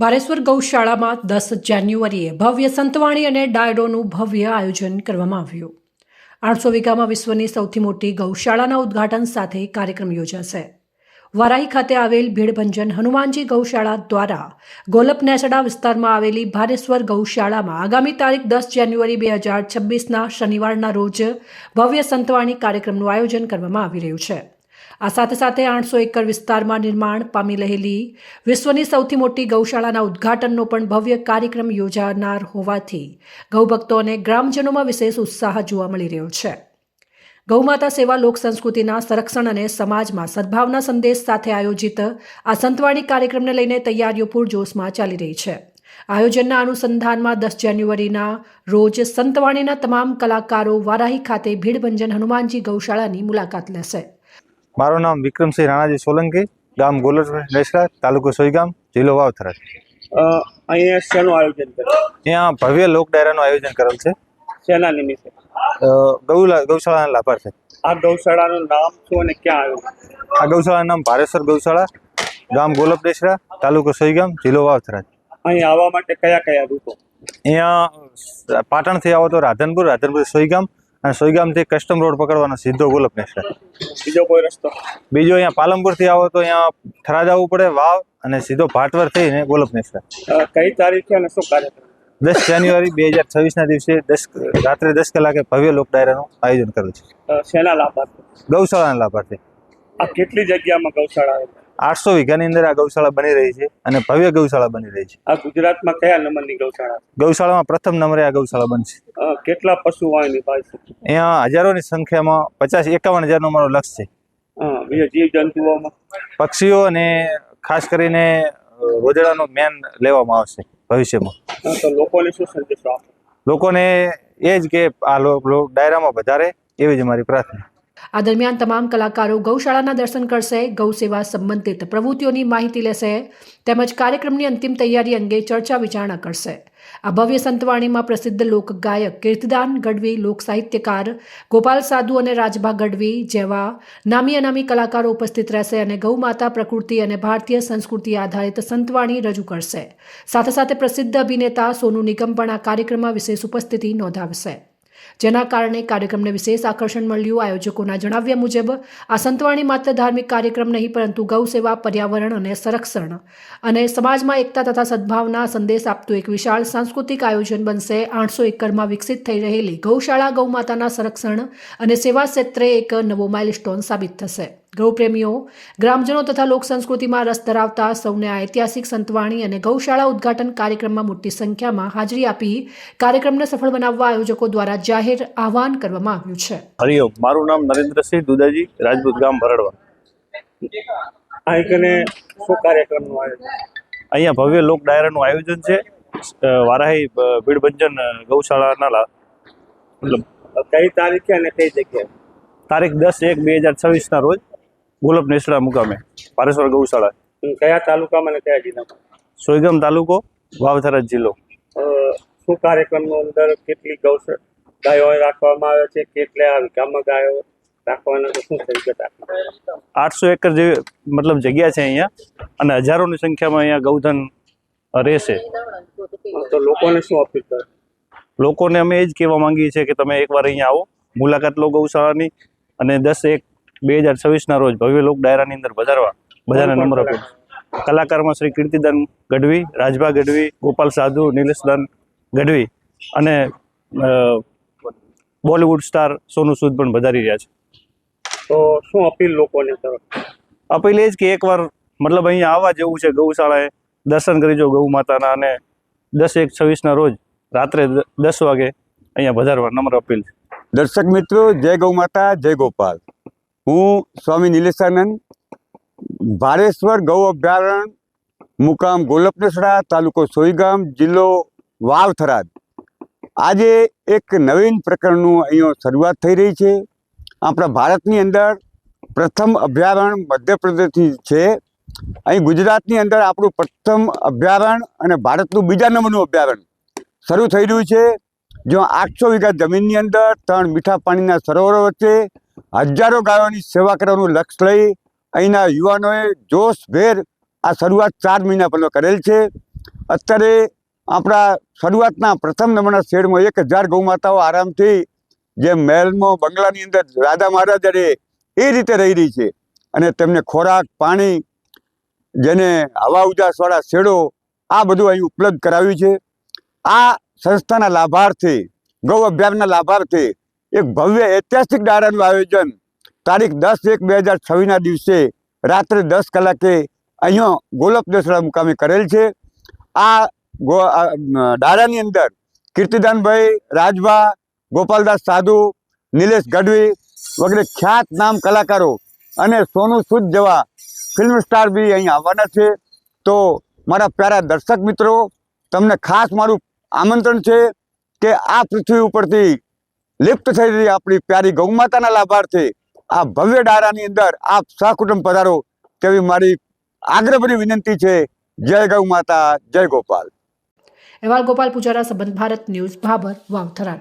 બારેશ્વર ગૌશાળામાં દસ જાન્યુઆરીએ ભવ્ય સંતવાણી અને ડાયરોનું ભવ્ય આયોજન કરવામાં આવ્યું. આઠસો વીઘામાં વિશ્વની સૌથી મોટી ગૌશાળાના ઉદ્ઘાટન સાથે કાર્યક્રમ યોજાશે. વારાહી ખાતે આવેલ ભીડભંજન હનુમાનજી ગૌશાળા દ્વારા ગોલપ નેસડા વિસ્તારમાં આવેલી ભારેશ્વર ગૌશાળામાં આગામી તારીખ દસ જાન્યુઆરી બે હજાર છવ્વીસના શનિવારના રોજ ભવ્ય સંતવાણી કાર્યક્રમનું આયોજન કરવામાં આવી રહ્યું છે. આ સાથે સાથે આઠસો એકર વિસ્તારમાં નિર્માણ પામી રહેલી વિશ્વની સૌથી મોટી ગૌશાળાના ઉદ્ઘાટનનો પણ ભવ્ય કાર્યક્રમ યોજાનાર હોવાથી ગૌભક્તો અને ગ્રામજનોમાં વિશેષ ઉત્સાહ જોવા મળી રહ્યો છે. ગૌમાતા સેવા લોક સંસ્કૃતિના સંરક્ષણ અને સમાજમાં સદભાવના સંદેશ સાથે આયોજિત આ સંતવાણી કાર્યક્રમને લઈને તૈયારીઓ પૂરજોશમાં ચાલી રહી છે. આયોજનના અનુસંધાનમાં દસ જાન્યુઆરીના રોજ સંતવાણીના તમામ કલાકારો વારાહી ખાતે ભીડભંજન હનુમાનજી ગૌશાળાની મુલાકાત લેશે. મારું નામ વિક્રમસિંહ રાણાજી સોલંકી ગામ ગોલર નેસડા તાલુકો સોઈગામ જિલ્લો વાવથરા અહીંયા શેનું આયોજન અહીંયા ભવ્ય લોક ડાયરાનું આયોજન કરેલ છે. શેના નિમિત્તે? ગૌલા ગૌશાળાના લાભાર્થે. આ ગૌશાળાનું નામ શું અને ક્યાં આવ્યું? આ ગૌશાળાનું નામ ભારેશ્વર ગૌશાળા ગામ ગોલપ દેસરા તાલુકો સોઈગામ જિલ્લો વાવથરા અહીં આવવા માટે કયા કયા રૂટો? અહીંયા પાટણથી આવો તો રાધનપુર રાધનપુર સોઈગામ અને સોયગામથી કસ્ટમ રોડ પકડવાનો સીધો ગુલપ નેસડા બીજો કોઈ રસ્તો? બીજો અહીંયા પાલનપુરથી આવો તો અહીંયા થરા જવું પડે વાવ અને સીધો ભાટવર થઈને ગુલપ નેસડા કઈ તારીખે અને શું કાર્યક્રમ? દસ જાન્યુઆરી બે હજાર છવ્વીસના દિવસે દસ રાત્રે દસ કલાકે ભવ્ય લોક ડાયરાનું આયોજન કરેલ છે. શેના લાભાર્થી? ગૌશાળાના લાભાર્થી. આ કેટલી જગ્યામાં ગૌશાળા આવેલી? આઠસો વીઘાની અંદર આ ગૌશાળા બની રહી છે અને ભવ્ય ગૌશાળા બની રહી છે. આ ગુજરાતમાં કયા નંબરની ગૌશાળા? ગૌશાળામાં પ્રથમ નંબરે આ ગૌશાળા બનશે. કેટલા પશુ હોય એની પાસે અહીંયા હજારોની સંખ્યામાં પચાસ એકાવન હજારનો મારો લક્ષ્ય છે. જીવ જંતુઓમાં પક્ષીઓ અને ખાસ કરીને રોજડાનો મેન લેવામાં આવશે ભવિષ્યમાં. તો લોકોને શું સંદેશો આપો? લોકોને એ જ કે આ ડાયરામાં વધારે એવી જ અમારી પ્રાર્થના. આ દરમિયાન તમામ કલાકારો ગૌશાળાના દર્શન કરશે, ગૌ સેવા સંબંધિત પ્રવૃત્તિઓની માહિતી લેશે, તેમજ કાર્યક્રમની અંતિમ તૈયારી અંગે ચર્ચા વિચારણા કરશે. આ ભવ્ય સંતવાણીમાં પ્રસિદ્ધ લોક ગાયક કીર્તિદાન ગઢવી, લોક સાહિત્યકાર ગોપાલ સાધુ અને રાજભા ગઢવી જેવા નામી અનામી કલાકારો ઉપસ્થિત રહેશે અને ગૌમાતા પ્રકૃતિ અને ભારતીય સંસ્કૃતિ આધારિત સંતવાણી રજૂ કરશે. સાથે સાથે પ્રસિદ્ધ અભિનેતા સોનુ નિગમ પણ આ કાર્યક્રમમાં વિશેષ ઉપસ્થિતિ નોંધાવશે. જેના કારણે કાર્યક્રમને વિશેષ આકર્ષણ મળ્યું. આયોજકોના જણાવ્યા મુજબ, આ સંતવાણી માત્ર ધાર્મિક કાર્યક્રમ નહીં, પરંતુ ગૌ સેવા, પર્યાવરણ અને સંરક્ષણ અને સમાજમાં એકતા તથા સદભાવના સંદેશ આપતું એક વિશાળ સાંસ્કૃતિક આયોજન બનશે. આઠસો એકરમાં વિકસિત થઈ રહેલી ગૌશાળા ગૌમાતાના સંરક્ષણ અને સેવા ક્ષેત્રે એક નવો માઇલસ્ટોન સાબિત થશે. ગૌપ્રેમીઓ ગ્રામજનો તથા લોક સંસ્કૃતિમાં રસ ધરાવતા સૌને આ ઐતિહાસિક સંતવાણી અને ગૌશાળા ઉદ્ઘાટન કાર્યક્રમમાં મોટી સંખ્યામાં હાજરી આપી કાર્યક્રમને સફળ બનાવવા આયોજકો દ્વારા જાહેર આહવાન કરવામાં આવ્યું છે. હરિઓમ મારું નામ નરેન્દ્રસિંહ દુદાજી રાજપૂત ગામ ભરડવા. અહીં કને શું કાર્યક્રમનું આયોજન? અહીંયા ભવ્ય લોક ડાયરાનું આયોજન છે. વારાહી ભીડભંજન ગૌશાળાના મતલબ કઈ તારીખે અને કઈ જગ્યાએ? તારીખ દસ એક બે હજાર છવ્વીસના રોજ ગોલપ નેસડા મુકામે પારેશ્વર ગૌશાળા. કયા તાલુકામાં અને કયા જિલ્લામાં? સોયગામ તાલુકો વાવથરા જિલ્લો. શું કાર્યક્રમનો અંદર કેટલી ગૌશાળા ગાયો રાખવામાં આવે છે કેટલા ગામમાં ગાયો આઠસો એકર જે મતલબ જગ્યા છે અહીંયા અને હજારોની સંખ્યામાં અહીંયા ગૌધન રહેશે તો લોકોને શું અપીલ કરે? લોકોને અમે એ જ કહેવા માંગીએ છીએ કે તમે એકવાર અહીંયા આવો મુલાકાત લો ગૌશાળાની અને દસ એક બે હજાર છવ્વીસના રોજ ભવ્ય લોક ડાયરાની અંદર બજારવા બધાને નંબર આપ્યો કલાકારમાં શ્રી કીર્તિદાન ગઢવી રાજભા ગઢવી ગોપાલ સાધુ નિલેશદાન ગઢવી અને બોલિવૂડ સ્ટાર સોનુ સૂદ પણ વધારી રહ્યા છે. તો શું અપીલ લોકોને અપીલ એ જ કે એકવાર મતલબ અહીંયા આવવા જેવું છે ગૌશાળાએ દર્શન કરી જો ગૌ માતાના અને દસ એક છવ્વીસના રોજ રાત્રે દસ વાગે અહીંયા વધારવા નમ્ર અપીલ છે. દર્શક મિત્રો જય ગૌ માતા જય ગોપાલ. હું સ્વામી નિલેશાનંદ, ભારેશ્વર ગૌ અભયારણ્ય, મુકામ ગોલપનેસડા તાલુકો સોઈગામ, જિલ્લો વાવ થરાદ આજે એક નવીન પ્રકરણનું અહીંયા શરૂઆત થઈ રહી છે. આપણા ભારતની અંદર પ્રથમ અભયારણ્ય મધ્યપ્રદેશથી છે. અહીં ગુજરાતની અંદર આપણું પ્રથમ અભયારણ્ય અને ભારતનું બીજા નંબરનું અભયારણ્ય શરૂ થઈ રહ્યું છે. જો આઠસો વીઘા જમીનની અંદર ત્રણ મીઠા પાણીના સરોવરો વચ્ચે હજારો ગાયોની સેવા કરવાનું લક્ષ્ય લઈ અહીંના યુવાનોએ જોશભેર આ શરૂઆત ચાર મહિના પહેલાં કરેલ છે. અત્યારે આપણા શરૂઆતના પ્રથમ નંબરના શેડમાં એક હજાર ગૌમાતાઓ આરામથી જે મહેલમાં બંગલાની અંદર રાધા મહારાજ એ રીતે રહી રહી છે અને તેમને ખોરાક, પાણી, જેને હવા ઉજાસવાળા શેડો, આ બધું અહીં ઉપલબ્ધ કરાવ્યું છે. આ સંસ્થાના લાભાર્થી, ગૌ અભ્યાસના લાભાર્થી એક ભવ્ય ઐતિહાસિક ડાયરાનું આયોજન. તારીખ દસ એક બે હજાર છવ્વીસના દિવસે રાત્રે દસ કલાકે અહીંયા ગોલક દેસડા મુકામે કરેલ છે. આ, ડાયરાની અંદર કીર્તિદાનભાઈ રાજભા ગોપાલદાસ સાધુ નિલેશ ગઢવી વગેરે ખ્યાત નામ કલાકારો અને સોનુ સૂદ જેવા ફિલ્મ સ્ટાર બી અહીં આવવાના છે. તો મારા પ્યારા દર્શક મિત્રો તમને ખાસ મારું આમંત્રણ છે કે આ પૃથ્વી ઉપરથી લિપ્ત થઈ રહી આપણી પ્યારી ગૌમાતાના લાભાર્થે આ ભવ્ય ડાયરાની અંદર આપ સહકુટુંબ પધારો તેવી મારી આગ્રહભરી વિનંતી છે. જય ગૌ માતા જય ગોપાલ. અહેવાલ ગોપાલ પૂજારા, સંબંધ ભારત ન્યૂઝ, ભાભર વાવથરાદ